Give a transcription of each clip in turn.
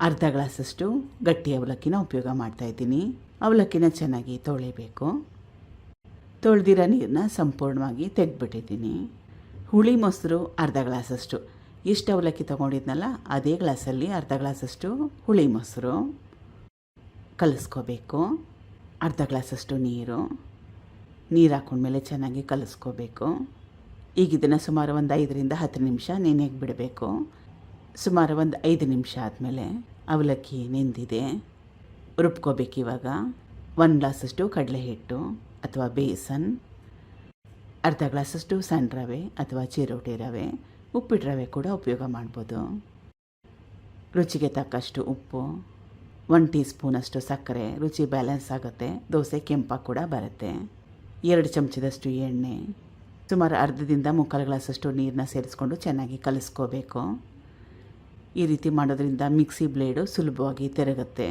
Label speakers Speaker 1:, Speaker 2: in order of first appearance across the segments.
Speaker 1: ಅರ್ಧ ಗ್ಲಾಸಷ್ಟು ಗಟ್ಟಿ ಅವಲಕ್ಕಿನ ಉಪಯೋಗ ಮಾಡ್ತಾಯಿದ್ದೀನಿ ಅವಲಕ್ಕಿನ ಚೆನ್ನಾಗಿ ತೊಳಿಬೇಕು. ತೊಳೆದಿರೋ ನೀರನ್ನ ಸಂಪೂರ್ಣವಾಗಿ ತೆಗ್ದುಬಿಟ್ಟಿದ್ದೀನಿ. ಹುಳಿ ಮೊಸರು ಅರ್ಧ ಗ್ಲಾಸಷ್ಟು. ಎಷ್ಟು ಅವಲಕ್ಕಿ ತೊಗೊಂಡಿದ್ನಲ್ಲ, ಅದೇ ಗ್ಲಾಸಲ್ಲಿ ಅರ್ಧ ಗ್ಲಾಸಷ್ಟು ಹುಳಿ ಮೊಸರು. ಕಲಿಸ್ಕೋಬೇಕು. ಅರ್ಧ ಗ್ಲಾಸಷ್ಟು ನೀರು. ನೀರು ಹಾಕೊಂಡ್ಮೇಲೆ ಚೆನ್ನಾಗಿ ಕಲಿಸ್ಕೋಬೇಕು. ಈಗ ಇದನ್ನು ಸುಮಾರು ಒಂದು ಐದರಿಂದ ಹತ್ತು ನಿಮಿಷ ನೆನೆಗೆ ಬಿಡಬೇಕು ಸುಮಾರು ಒಂದು ಐದು ನಿಮಿಷ ಆದಮೇಲೆ ಅವಲಕ್ಕಿ ನೆಂದಿದೆ. ರುಬ್ಕೋಬೇಕಿವಾಗ ಒಂದು ಗ್ಲಾಸಷ್ಟು ಕಡಲೆ ಹಿಟ್ಟು ಅಥವಾ ಬೇಸನ್, ಅರ್ಧ ಗ್ಲಾಸಷ್ಟು ಸಣ್ಣ ರವೆ ಅಥವಾ ಚಿರೋಟಿ ರವೆ ಉಪ್ಪಿಟ್ಟು ರವೆ ಕೂಡ ಉಪಯೋಗ ಮಾಡ್ಬೋದು. ರುಚಿಗೆ ತಕ್ಕಷ್ಟು ಉಪ್ಪು ಒನ್ ಟೀ ಸ್ಪೂನಷ್ಟು ಸಕ್ಕರೆ, ರುಚಿ ಬ್ಯಾಲೆನ್ಸ್ ಆಗುತ್ತೆ. ದೋಸೆ ಕೆಂಪ ಕೂಡ ಬರುತ್ತೆ. ಎರಡು ಚಮಚದಷ್ಟು ಎಣ್ಣೆ, ಸುಮಾರು ಅರ್ಧದಿಂದ ಮುಕ್ಕಾಲು ಗ್ಲಾಸಷ್ಟು ನೀರನ್ನ ಸೇರಿಸ್ಕೊಂಡು ಚೆನ್ನಾಗಿ ಕಲಿಸ್ಕೋಬೇಕು. ಈ ರೀತಿ ಮಾಡೋದ್ರಿಂದ ಮಿಕ್ಸಿ ಬ್ಲೇಡು ಸುಲಭವಾಗಿ ತಿರುಗುತ್ತೆ.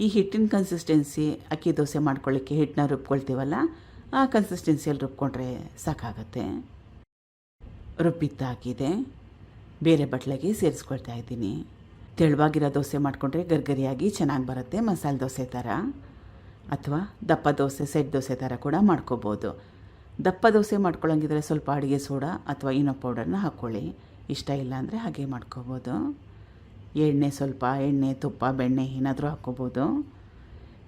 Speaker 1: ಈ ಹಿಟ್ಟಿನ ಕನ್ಸಿಸ್ಟೆನ್ಸಿ ಅಕ್ಕಿ ದೋಸೆ ಮಾಡ್ಕೊಳ್ಳಿಕ್ಕೆ ಹಿಟ್ಟನ್ನ ರುಬ್ಕೊಳ್ತೀವಲ್ಲ, ಆ ಕನ್ಸಿಸ್ಟೆನ್ಸಿಯಲ್ಲಿ ರುಬ್ಕೊಂಡ್ರೆ ಸಾಕಾಗತ್ತೆ. ರುಬ್ಬಿದ್ದಾಗಿದೆ. ಬೇರೆ ಬಟ್ಲಿಗೆ ಸೇರಿಸ್ಕೊಳ್ತಾ ಇದ್ದೀನಿ. ತೆಳುವಾಗಿರೋ ದೋಸೆ ಮಾಡಿಕೊಂಡ್ರೆ ಗರ್ಗರಿಯಾಗಿ ಚೆನ್ನಾಗಿ ಬರುತ್ತೆ ಮಸಾಲೆ ದೋಸೆ ಥರ. ಅಥವಾ ದಪ್ಪ ದೋಸೆ, ಸೆಟ್ ದೋಸೆ ಥರ ಕೂಡ ಮಾಡ್ಕೋಬೋದು. ದಪ್ಪ ದೋಸೆ ಮಾಡ್ಕೊಳ್ಳೋಂಗಿದ್ರೆ ಸ್ವಲ್ಪ ಅಡುಗೆ ಸೋಡಾ ಅಥವಾ ಇನೋ ಪೌಡರ್ನ ಹಾಕ್ಕೊಳ್ಳಿ. ಇಷ್ಟ ಇಲ್ಲ ಅಂದರೆ ಹಾಗೆ ಮಾಡ್ಕೋಬೋದು. ಎಣ್ಣೆ ಸ್ವಲ್ಪ, ಎಣ್ಣೆ, ತುಪ್ಪ, ಬೆಣ್ಣೆ ಏನಾದರೂ ಹಾಕ್ಕೋಬೋದು.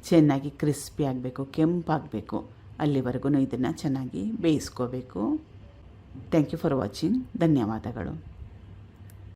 Speaker 1: ಚೆನ್ನಾಗಿ ಕ್ರಿಸ್ಪಿ ಆಗಬೇಕು, ಕೆಂಪಾಗಬೇಕು. ಅಲ್ಲಿವರೆಗೂ ಇದನ್ನು ಚೆನ್ನಾಗಿ ಬೇಯಿಸ್ಕೋಬೇಕು. ಥ್ಯಾಂಕ್ ಯು ಫಾರ್ ವಾಚಿಂಗ್ ಧನ್ಯವಾದಗಳು.